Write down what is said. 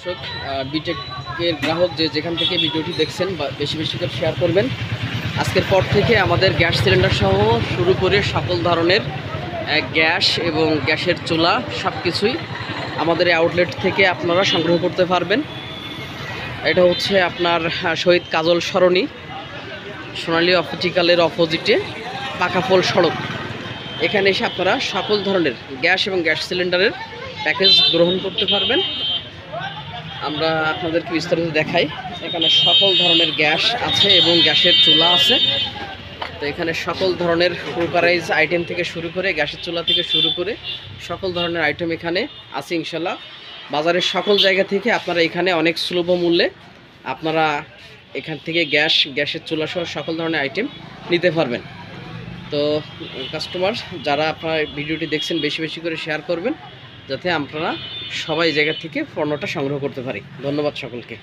দর্শক বিটেকের গ্রাহক যে যেখান থেকে ভিডিওটি দেখছেন বা বেশি বেশি করে শেয়ার করবেন। আজকের পর থেকে আমাদের গ্যাস সিলিন্ডার সহ শুরু করে সকল ধরনের গ্যাস এবং গ্যাসের চুলা সব কিছুই আমাদের এই আউটলেট থেকে আপনারা সংগ্রহ করতে পারবেন। এটা হচ্ছে আপনার শহীদ কাজল সরণি, সোনালী অপটিক্যালের অপোজিটে পাকাপোল সড়ক। এখানে এসে আপনারা সকল ধরনের গ্যাস এবং গ্যাস সিলিন্ডারের প্যাকেজ গ্রহণ করতে পারবেন। আমরা আপনাদেরকে বিস্তারিত দেখাই। এখানে সকল ধরনের গ্যাস আছে এবং গ্যাসের চুলা আছে। তো এখানে সকল ধরনের কুকারাইজ আইটেম থেকে শুরু করে, গ্যাসের চুলা থেকে শুরু করে সকল ধরনের আইটেম এখানে আছে ইনশাল্লাহ। বাজারের সকল জায়গা থেকে আপনারা এখানে অনেক সুলভ মূল্যে আপনারা এখান থেকে গ্যাস, গ্যাসের চুলা সহ সকল ধরনের আইটেম নিতে পারবেন। তো, কাস্টমার, যারা আপনার ভিডিওটি দেখছেন, বেশি বেশি করে শেয়ার করবেন। যাতে আপনারা সবাই জায়গা থেকে পণ্যটা সংগ্রহ করতে পারি। ধন্যবাদ সকলকে।